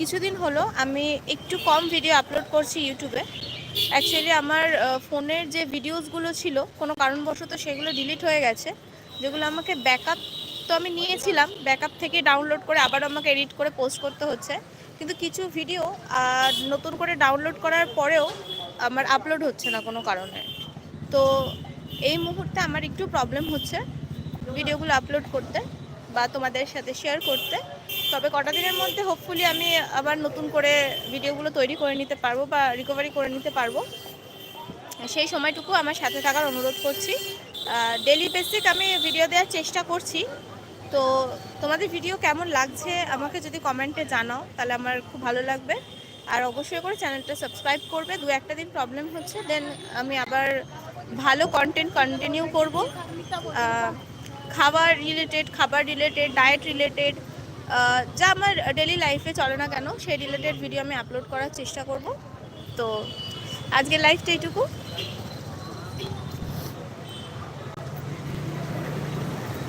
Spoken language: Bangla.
কিছুদিন হলো আমি একটু কম ভিডিও আপলোড করছি ইউটিউবে অ্যাকচুয়ালি আমার ফোনের যে ভিডিওসগুলো ছিল, কোনো কারণবশত সেগুলো ডিলিট হয়ে গেছে, যেগুলো আমাকে ব্যাকআপ তো আমি নিয়েছিলাম ব্যাকআপ থেকে ডাউনলোড করে আবার আমাকে এডিট করে পোস্ট করতে হচ্ছে। কিন্তু কিছু ভিডিও নতুন করে ডাউনলোড করার পরেও আমার আপলোড হচ্ছে না কোনো কারণে। তো এই মুহূর্তে আমার একটু প্রবলেম হচ্ছে ভিডিওগুলো আপলোড করতে বা তোমাদের সাথে শেয়ার করতে। তবে কটা দিনের মধ্যে হোপফুলি আমি আবার নতুন করে ভিডিওগুলো তৈরি করে নিতে পারব বা রিকভারি করে নিতে পারব। সেই সময়টুকু আমার সাথে থাকার অনুরোধ করছি। ডেলি বেসিক আমি ভিডিও দেওয়ার চেষ্টা করছি। তো তোমাদের ভিডিও কেমন লাগছে আমাকে যদি কমেন্টে জানাও, তাহলে আমার খুব ভালো লাগবে। আর অবশ্যই করে চ্যানেলটা সাবস্ক্রাইব করবে। দু একটা দিন প্রবলেম হচ্ছে দেন আমি আবার ভালো কন্টেন্ট কন্টিনিউ করব। খাবার রিলেটেড খাবার রিলেটেড ডায়েট রিলেটেড যা আমার ডেলি লাইফে চলে না কেন, সেই রিলেটেড ভিডিও আমি আপলোড করার চেষ্টা করব। তো আজকের লাইফটা এইটুকু।